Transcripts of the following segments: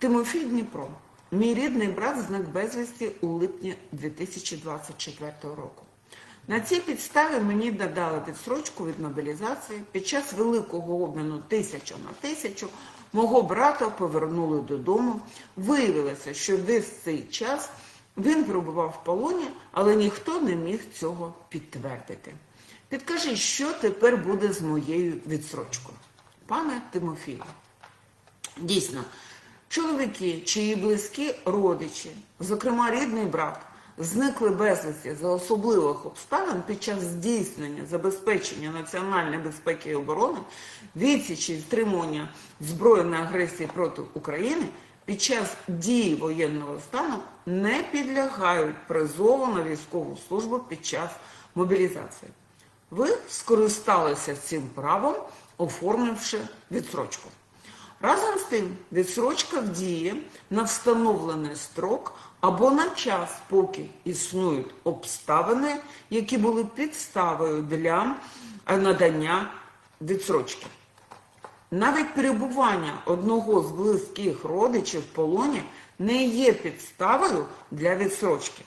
Тимофій Дніпро, мій рідний брат зник безвісті у липні 2024 року. На цій підставі мені додали відсрочку від мобілізації. Під час великого обміну тисяча на тисячу мого брата повернули додому. Виявилося, що весь цей час він перебував в полоні, але ніхто не міг цього підтвердити. Підкажи, що тепер буде з моєю відсрочкою? Пане Тимофію, Дійсно, чоловіки, чиї близькі родичі, зокрема рідний брат, зникли безвісті за особливих обставин під час здійснення забезпечення національної безпеки і оборони, відсічі і стримування збройної агресії проти України під час дії воєнного стану не підлягають призову на військову службу під час мобілізації. Ви скористалися цим правом, оформивши відсрочку. Разом з тим, відсрочка діє на встановлений строк або на час, поки існують обставини, які були підставою для е, надання відсрочки. Навіть перебування одного з близьких родичів в полоні не є підставою для відсрочки.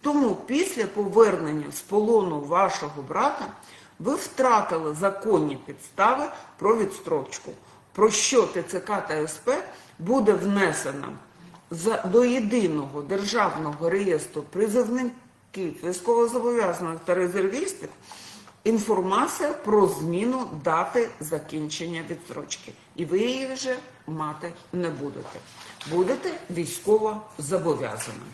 Тому після повернення з полону вашого брата ви втратили законні підстави про відстрочку, про що ТЦК та СП буде внесено до єдиного державного реєстру призовників, військовозобов'язаних та резервістів інформація про зміну дати закінчення відстрочки. І ви її вже мати не будете. Будете військово зобов'язаними.